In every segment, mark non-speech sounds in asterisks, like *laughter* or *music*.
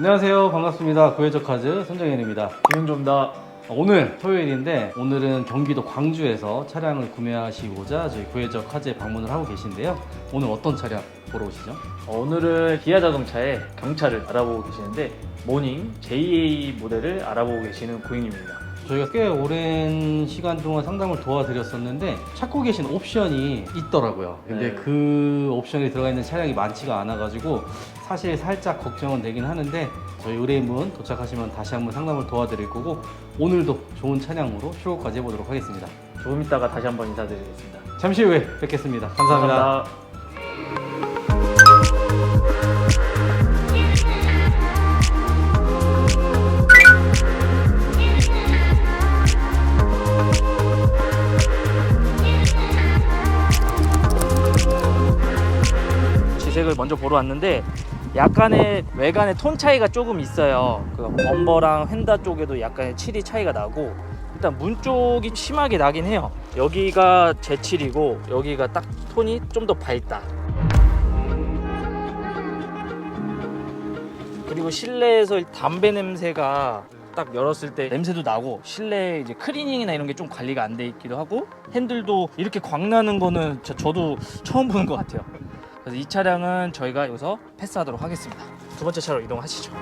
안녕하세요. 반갑습니다. 구해적 카즈 손정현입니다. 김영조입니다. 오늘 토요일인데 오늘은 경기도 광주에서 차량을 구매하시고자 저희 구해적 카즈에 방문을 하고 계신데요. 오늘 어떤 차량 보러 오시죠? 어, 오늘은 기아 자동차의 경차를 알아보고 계시는데 모닝 JA 모델을 알아보고 계시는 고객님입니다. 저희가 꽤 오랜 시간 동안 상담을 도와드렸었는데 찾고 계신 옵션이 있더라고요. 근데 네. 그 옵션이 들어가 있는 차량이 많지가 않아가지고 사실 살짝 걱정은 되긴 하는데 저희 의뢰인분 도착하시면 다시 한번 상담을 도와드릴 거고 오늘도 좋은 차량으로 출고까지 해보도록 하겠습니다. 조금 있다가 다시 한번 인사드리겠습니다. 잠시 후에 뵙겠습니다. 감사합니다. 감사합니다. 지색을 먼저 보러 왔는데 약간의 외관의 톤 차이가 조금 있어요. 그 범버랑 휀다 쪽에도 약간의 칠이 차이가 나고 일단 문 쪽이 심하게 나긴 해요. 여기가 제칠이고 여기가 딱 톤이 좀 더 밝다. 그리고 실내에서 담배 냄새가 딱 열었을 때 냄새도 나고 실내 이제 클리닝이나 이런 게 좀 관리가 안 돼 있기도 하고 핸들도 이렇게 광나는 거는 저, 저도 처음 보는 것 같아요. 그래서 이 차량은 저희가 여기서 패스하도록 하겠습니다. 두 번째 차로 이동하시죠.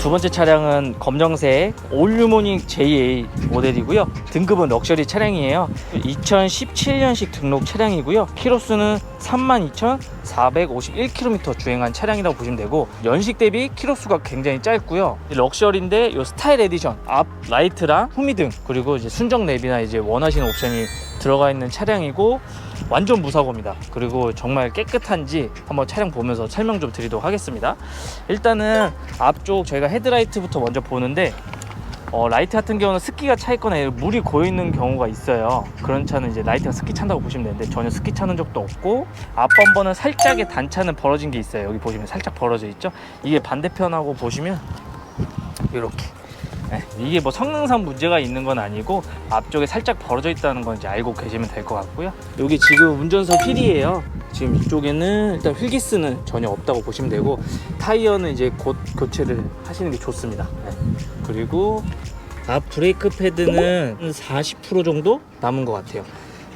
두 번째 차량은 검정색 올류모닝 JA 모델이고요. 등급은 럭셔리 차량이에요. 2017년식 등록 차량이고요. 키로수는 32,451km 주행한 차량이라고 보시면 되고 연식 대비 키로수가 굉장히 짧고요. 럭셔리인데 이 스타일 에디션 앞 라이트랑 후미등 그리고 이제 순정 랩이나 이제 원하시는 옵션이 들어가 있는 차량이고 완전 무사고입니다. 그리고 정말 깨끗한지 한번 차량 보면서 설명 좀 드리도록 하겠습니다. 일단은 앞쪽 저희가 헤드라이트부터 먼저 보는데 어, 라이트 같은 경우는 습기가 차 있거나 물이 고여 있는 경우가 있어요. 그런 차는 이제 라이트가 습기 찬다고 보시면 되는데 전혀 습기 차는 적도 없고 앞 범버는 살짝의 단차는 벌어진 게 있어요. 여기 보시면 살짝 벌어져 있죠. 이게 반대편하고 보시면 이렇게 네, 이게 뭐 성능상 문제가 있는 건 아니고 앞쪽에 살짝 벌어져 있다는 건 이제 알고 계시면 될 것 같고요. 여기 지금 운전석 휠이에요. 지금 이쪽에는 일단 휠기스는 전혀 없다고 보시면 되고 타이어는 이제 곧 교체를 하시는 게 좋습니다. 네. 그리고 앞 브레이크 패드는 40% 정도 남은 것 같아요.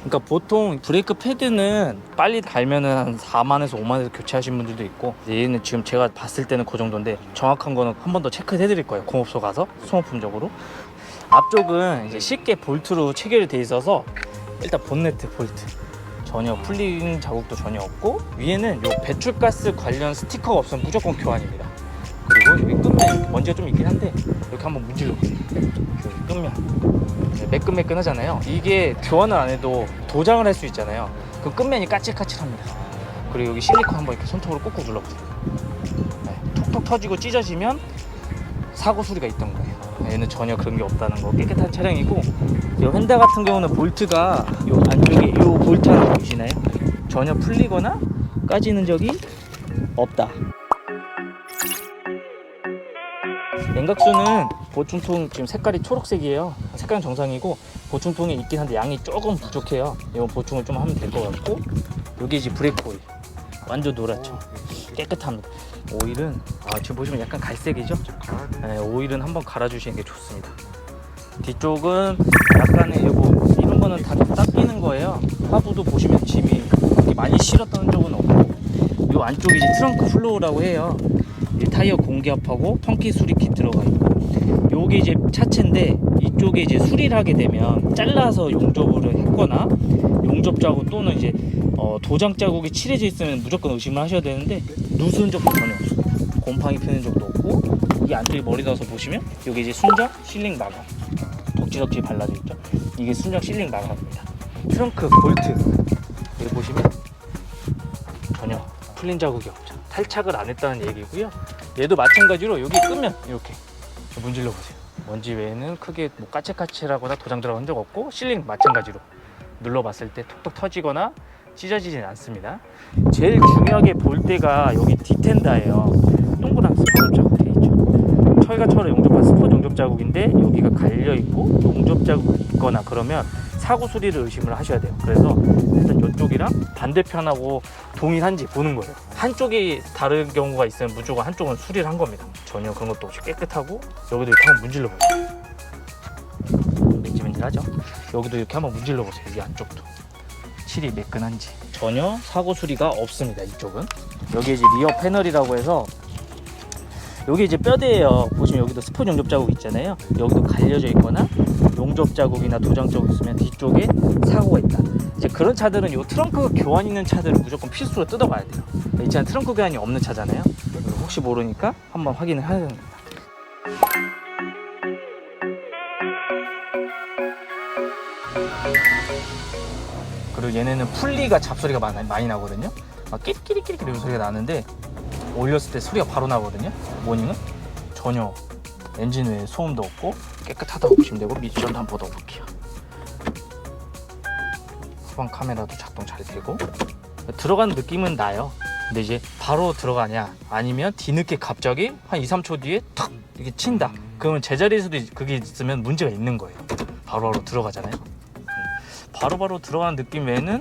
그러니까 보통 브레이크 패드는 빨리 갈면은 한 4만에서 5만에서 교체하신 분들도 있고 얘는 지금 제가 봤을 때는 그 정도인데 정확한 거는 한 번 더 체크해 드릴 거예요 공업소 가서. 소모품적으로. 앞쪽은 이제 쉽게 볼트로 체결이 돼 있어서 일단 본네트 볼트. 전혀 풀린 자국도 전혀 없고 위에는 요 배출가스 관련 스티커가 없으면 무조건 교환입니다 그리고 여기 끝면 먼지가 좀 있긴 한데 이렇게 한번 문질러 여기 끝면 네, 매끈매끈하잖아요. 이게 교환을 안 해도 도장을 할 수 있잖아요. 그 끝면이 까칠까칠합니다. 그리고 여기 실리콘 한번 이렇게 손톱으로 꾹꾹 눌러보세요. 네, 톡톡 터지고 찢어지면 사고 수리가 있던 거예요. 네, 얘는 전혀 그런 게 없다는 거. 깨끗한 차량이고 이 휀다 같은 경우는 볼트가 요 안쪽에 요 볼트 하나 보이시나요? 전혀 풀리거나 까지는 적이 없다. 냉각수는 보충통 지금 색깔이 초록색이에요. 색깔은 정상이고 보충통에 있긴 한데 양이 조금 부족해요. 이건 보충을 좀 하면 될 것 같고 여기 이제 브레이크 오일 완전 노랗죠. 깨끗합니다. 오일은 아, 지금 보시면 약간 갈색이죠. 네, 오일은 한번 갈아주시는 게 좋습니다. 뒤쪽은 약간의 요거 이런 거는 다 닦이는 거예요. 하부도 보시면 짐이 많이 실었던 적은 없고 요 안쪽이 이제 트렁크 플로우라고 해요. 이 타이어 공기압하고 턴키 수리킷 들어가 있고 요게 이제 차체인데 이쪽에 이제 수리를 하게 되면 잘라서 용접을 했거나 용접 자국 또는 이제 어, 도장 자국이 칠해져 있으면 무조건 의심을 하셔야 되는데 누수는 적도 전혀 없습니다. 곰팡이 피는 적도 없고 이 안쪽에 머리 넣어서 보시면 여기 이제 순정 실링 마감 덕지덕지 발라져 있죠. 이게 순정 실링 마감입니다. 트렁크 볼트 여기 보시면 전혀 풀린 자국이 없죠. 탈착을 안 했다는 얘기고요. 얘도 마찬가지로 여기 끄면 이렇게 문질러 보세요. 먼지 외에는 크게 뭐 까칠까칠하거나 도장 들어간 적 없고 실링 마찬가지로 눌러봤을 때 톡톡 터지거나 찢어지진 않습니다. 제일 중요하게 볼 때가 여기 디텐다예요. 동그란 스포 자국 돼 있죠. 철과 철을 용접한 스포 용접 자국인데 여기가 갈려 있고 용접 자국이 있거나 그러면 사고 수리를 의심을 하셔야 돼요. 그래서 일단 이쪽이랑 반대편하고 동일한지 보는 거예요. 한쪽이 다른 경우가 있으면 무조건 한쪽은 수리를 한 겁니다. 전혀 그런 것도 없이 깨끗하고 여기도 이렇게 한번 문질러 보세요. 맨질맨질하죠? 여기도 이렇게 한번 문질러 보세요. 이 안쪽도. 칠이 매끈한지 전혀 사고 수리가 없습니다. 이쪽은 여기 이제 리어 패널이라고 해서 여기 이제 뼈대예요. 보시면 여기도 스폰 용접 자국 있잖아요. 여기도 갈려져 있거나 용접 자국이나 도장 자국 있으면 뒤쪽에 사고가 있다. 이제 그런 차들은 이 트렁크 교환 있는 차들은 무조건 필수로 뜯어봐야 돼요. 이 차는 트렁크 교환이 없는 차잖아요. 혹시 모르니까 한번 확인을 해야 됩니다. 그리고 얘네는 풀리가 잡소리가 많이, 나거든요. 막 끼리끼리끼리 이런 소리가 나는데 올렸을 때 소리가 바로 나거든요. 모닝은 전혀 엔진 외에 소음도 없고 깨끗하다고 보시면 되고 미션도 한번 보도볼게요. 후방 카메라도 작동 잘 되고 들어간 느낌은 나요. 근데 이제 바로 들어가냐 아니면 뒤늦게 갑자기 한 2, 3초 뒤에 탁 이게 친다. 그러면 제자리에서도 그게 있으면 문제가 있는 거예요. 바로바로 들어가잖아요. 음. 바로 바로 들어가는 느낌 외에는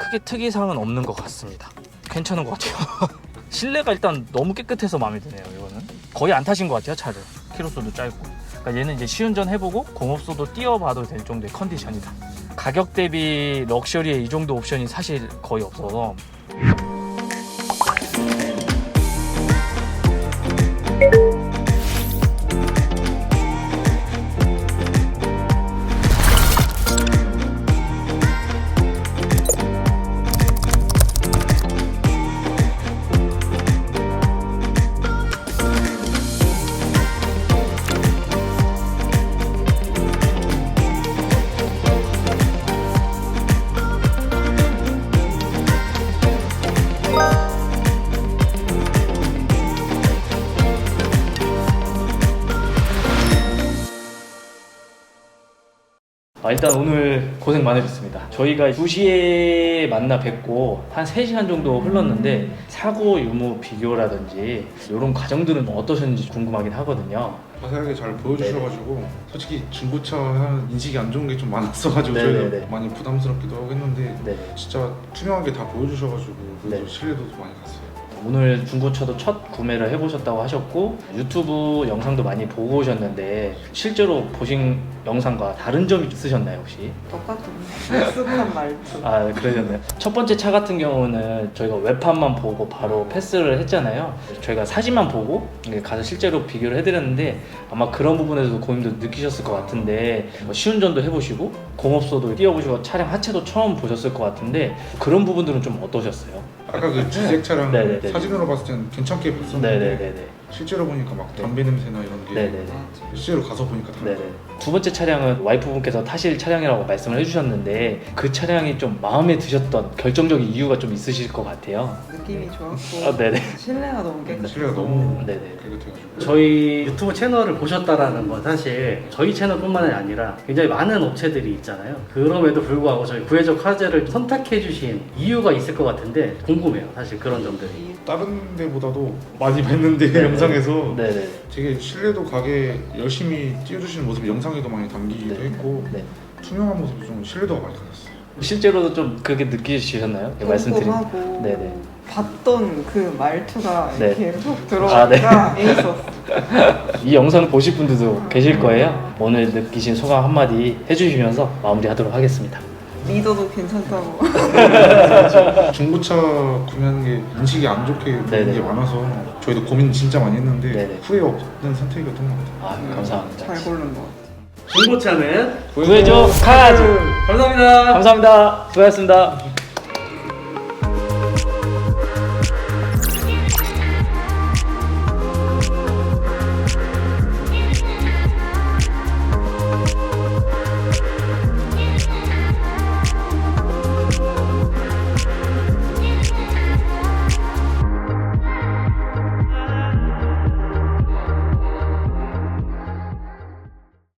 크게 특이사항은 없는 것 같습니다. 괜찮은 것 같아요. *laughs* 실내가 일단 너무 깨끗해서 마음에 드네요. 이거는 거의 안 타신 것 같아요 차를. 키로수도 짧고. 그러니까 얘는 이제 시운전 해보고 공업소도 띄워봐도 될 정도의 컨디션이다. 가격 대비 럭셔리에 이 정도 옵션이 사실 거의 없어서 아, 일단 오늘 고생 많으셨습니다. 저희가 2시에 만나 뵙고 한 3시간 정도 흘렀는데 사고 유무 비교라든지 이런 과정들은 어떠셨는지 궁금하긴 하거든요. 자세하게 잘 보여주셔가지고 솔직히 중고차 인식이 안 좋은 게 좀 많았어가지고 네네네. 저희가 많이 부담스럽기도 하고 했는데 네. 진짜 투명하게 다 보여주셔가지고 그래도 네. 신뢰도도 많이 갔어요. 오늘 중고차도 첫 구매를 해보셨다고 하셨고 유튜브 영상도 많이 보고 오셨는데 실제로 보신 영상과 다른 점이 있으셨나요 혹시? 똑같은 익숙한 *laughs* 말투. 아 네, 그러셨네요. 첫 번째 차 같은 경우는 저희가 웹판만 보고 바로 패스를 했잖아요. 저희가 사진만 보고 가서 실제로 비교를 해드렸는데 아마 그런 부분에서도 고민도 느끼셨을 것 같은데 뭐 시운전도 해보시고 공업소도 뛰어보시고 차량 하체도 처음 보셨을 것 같은데 그런 부분들은 좀 어떠셨어요? 아까 그 주색 차량 네네네. 사진으로 봤을 때는 괜찮게 봤었는데 네네네네. 실제로 보니까 막 네. 담배 냄새나 이런 게 네네네. 실제로 가서 보니까 네네. 다르더라고요. 두 번째 차량은 와이프분께서 타실 차량이라고 말씀을 해주셨는데 그 차량이 좀 마음에 드셨던 결정적인 이유가 좀 있으실 것 같아요. 느낌이 좋았고 아, 네네. 실내가 너무 깨끗했고 실내가 너무 네네. 깨끗해가지고 저희 유튜브 채널을 보셨다라는 건 사실 저희 채널뿐만 아니라 굉장히 많은 업체들이 있잖아요. 그럼에도 불구하고 저희 구해적 화재를 선택해 주신 이유가 있을 것 같은데 궁금해요. 사실 그런 점들이. 이 다른 데보다도 많이 뵀는데 네네. 영상에서 네네. 되게 신뢰도 가게 열심히 띄워주시는 모습이 영상에도 많이 담기기도 네. 했고 네. 투명한 모습이 좀 신뢰도가 많이 가졌어요. 실제로도 좀 그렇게 느끼시셨나요? 말씀드린. 궁금하고 네네. 봤던 그 말투가 네. 이렇게 훅 아, 네. 들어가니까 재밌었어. 이 영상을 보실 분들도 계실 거예요. 오늘 느끼신 소감 한마디 해주시면서 마무리하도록 하겠습니다. 리더도 괜찮다고. *laughs* 중고차 구매하는 게 인식이 안 좋게 네네. 되는 게 많아서 저희도 고민 진짜 많이 했는데 네네. 후회 없는 선택이었던 것 같아요. 아 감사합니다. 잘 고른 것 같아. 중고차는 구해줘 카즈 감사합니다. 감사합니다. 수고하셨습니다.